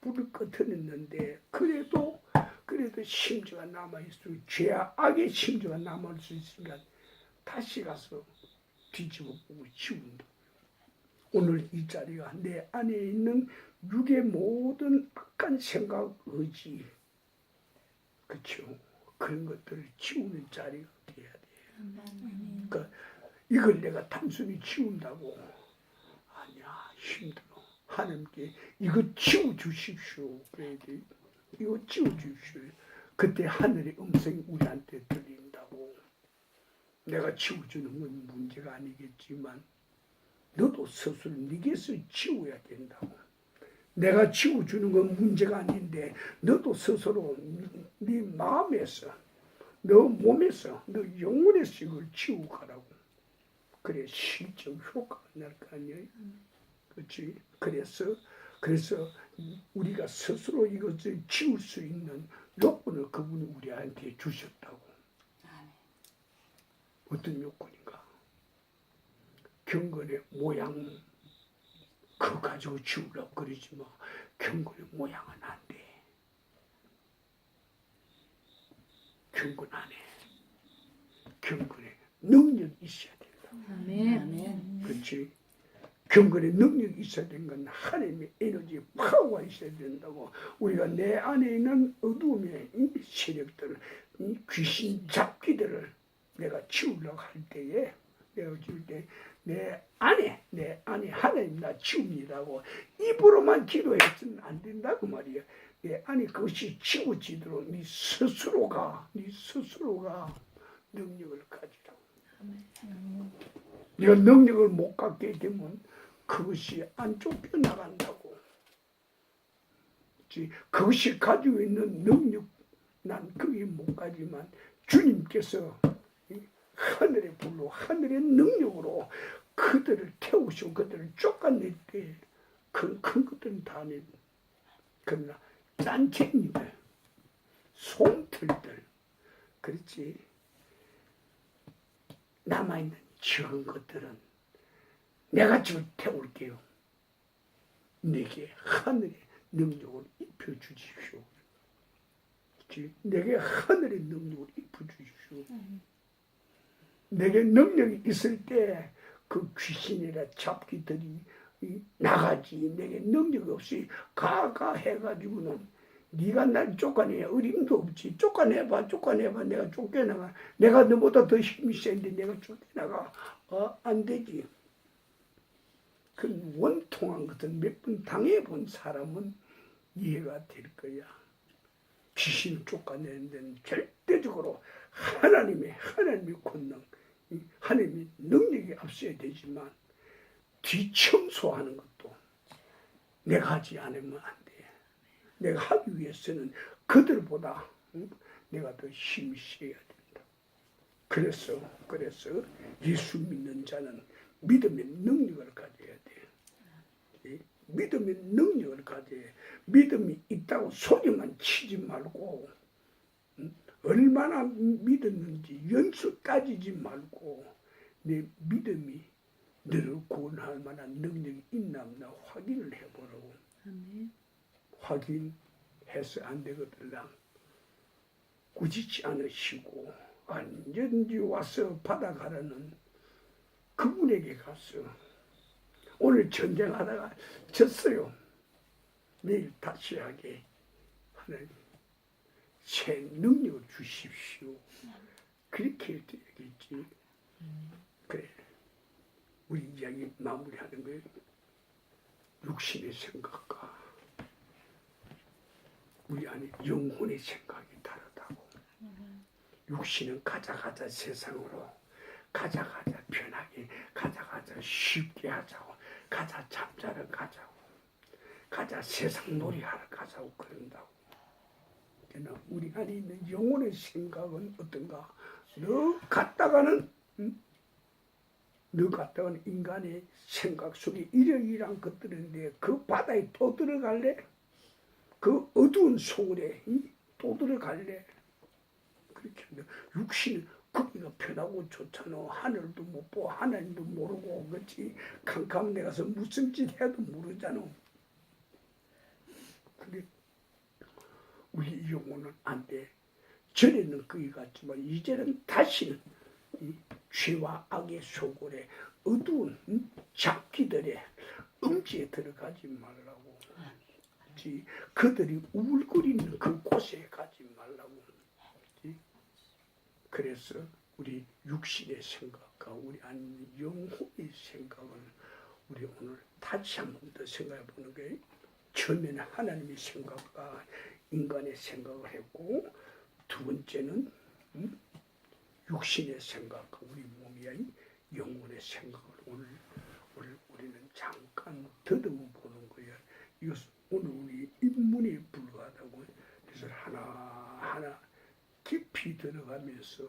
불을 꺼트렸는데 그래도 그래도 심지가 남아 있어 죄악의 심지가 남을 수 있으니까 다시 가서 뒤집어 보고 지운다. 오늘 이 자리가 내 안에 있는 육의 모든 악한 생각, 의지, 그렇죠. 그런 것들을 지우는 자리가 돼야 돼. 그러니까 이걸 내가 단순히 지운다고 아니야 힘들어. 하나님께 이거 지워 주십시오. 그래야 돼. 이거 지워 주십시오. 그때 하늘의 음성이 우리한테 들린다고. 내가 지워주는 건 문제가 아니겠지만 너도 스스로 네게서 지워야 된다고. 내가 지워주는 건 문제가 아닌데 너도 스스로 네 마음에서 너 몸에서 너 영혼에서 이걸 지우고 가라고. 그래 실적 효과가 날 거 아니야. 그렇지. 그래서 그래서 우리가 스스로 이것을 지울 수 있는 요건을 그분이 우리한테 주셨다고. 어떤 요건인가? 경건의 모양 그거 가지고 지우려고 그러지 마. 경건의 모양은 안 돼. 경건 안 해. 경건의 능력이 있어야 된다. 아멘. 그렇지? 경건의 능력이 있어야 되는 건 하나님의 에너지, 파워가 있어야 된다고. 우리가 내 안에 있는 이 세력들, 이 귀신 잡기들을 내가 치우려고 할 때에, 내가 지울 때, 내 안에, 내 안에 하나님 나 치웁니다고 입으로만 기도해서는 안 된다고 말이야. 내 안에 그것이 치워지도록 네 스스로가, 네 스스로가 능력을 가지라고. 네가 능력을 못 갖게 되면 그것이 안 쫓겨 나간다고. 그치? 그것이 가지고 있는 능력, 난 그게 못 가지만 주님께서 이 하늘의 불로, 하늘의 능력으로 그들을 태우시고 그들을 쫓아낼 때, 그큰 것들은 다 아닌. 그러나 짠챙이들, 솜틀들, 그렇지. 남아있는 적은 것들은 내가 지금 태울게요. 내게 하늘의 능력을 입혀 주십시오. 그치? 내게 하늘의 능력을 입혀 주십시오. 내게 능력이 있을 때 그 귀신이라 잡기들이 이 나가지 내게 능력 없이 가가 해가지고는 네가 날 쫓아내 어림도 없지 쫓아내봐 쫓아내봐 내가 쫓겨나가 내가 너보다 더 힘이 센데 내가 쫓겨나가 어, 안 되지 그 원통한 것은 몇 번 당해본 사람은 이해가 될 거야 귀신을 쫓아내는 데는 절대적으로 하나님의 하나님의 권능 이 하나님의 능력이 앞서야 되지만 뒤청소하는 것도 내가 하지 않으면 안 돼. 내가 하기 위해서는 그들보다 응? 내가 더 힘이 세야 된다. 그래서 그래서 예수 믿는 자는 믿음의 능력을 가져야 돼. 이 믿음의 능력을 돼. 믿음이 있다고 소리만 치지 말고 응? 얼마나 믿었는지 연수 따지지 말고 내 믿음이 너를 구원할 만한 능력이 있나 없나 확인을 해보라고. 아멘. 확인해서 안 되거든. 꾸짖지 않으시고 언제든지 와서 받아가라는 그분에게 가서 오늘 전쟁하다가 졌어요. 내일 다시 하게 하나님 새 능력을 주십시오. 그렇게 얘기했지. 그래. 우리 이야기 마무리하는 거예요. 육신의 생각과 우리 안에 영혼의 생각이 다르다고. 육신은 가자 가자 세상으로 가자 가자 편하게 가자 가자 쉽게 하자고 가자 잠자러 가자고 가자 세상 놀이하러 가자고 그런다고. 그러나 우리 안에 있는 영혼의 생각은 어떤가? 너 갔다가는 응? 너 갔다가는 인간의 생각 속에 이러이러한 것들인데 그 바다에 또 들어갈래? 그 어두운 소굴에 이? 또 들어갈래? 그렇게 육신은 편하고 좋잖아. 하늘도 못 보고 하나님도 모르고 그렇지. 캄캄 내 가서 무슨 짓 해도 모르잖아. 그래 우리 영혼은 안 돼. 전에는 그이 같지만 이제는 다시는 이 죄와 악의 소굴에 어두운 음, 잡기들의 음지에 들어가지 말라고. 그들이 울거리는 그곳에 가지 말라고. 그렇지? 그래서 우리 육신의 생각과 우리 아닌 영혼의 생각을 우리 오늘 다시 한 번 더 생각해 보는 게 처음에는 하나님의 생각과 인간의 생각을 했고 두 번째는 음? 육신의 생각과 우리 몸이 아닌 영혼의 생각을 오늘 오늘 우리는 잠깐 더듬어 보는 거예요. 이것은 오늘 우리 입문에 불과하다고 그래서 하나 하나 깊이 들어가면서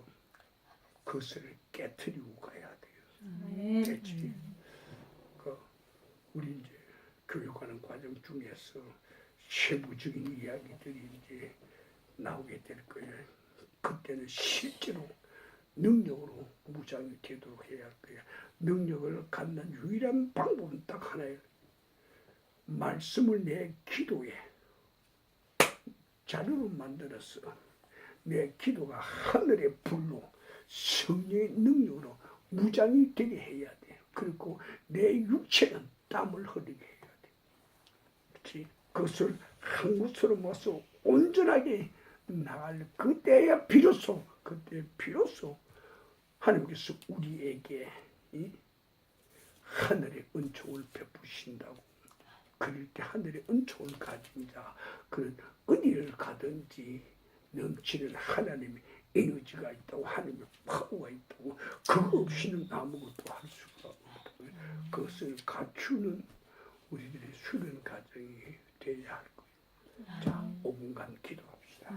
그것을 깨뜨리고 가야 돼요. 됐지. 그 우리 이제 교육하는 과정 중에서 세부적인 이야기들이 이제 나오게 될 거예요. 그때는 실제로 능력으로 무장이 되도록 해야 할 거예요. 능력을 갖는 유일한 방법은 딱 하나예요. 말씀을 내 기도에 자료로 만들어서 내 기도가 하늘의 불로 성령의 능력으로 무장이 되게 해야 돼. 그리고 내 육체는 땀을 흘리게 해야 돼. 그렇지? 그것을 한 곳으로 모아서 온전하게 나갈 그때야 비로소 그때 비로소 하나님께서 우리에게 이 하늘의 은총을 베푸신다고 그럴 때 하늘의 은총을 가진 자 그는 어디를 가든지 넘치는 하나님의 에너지가 있다고 하나님의 파워가 있다고 그거 없이는 아무것도 할 수가 없다고 그것을 갖추는 우리들의 수련 과정이 되어야 할 거예요. 자, 5분간 기도합시다.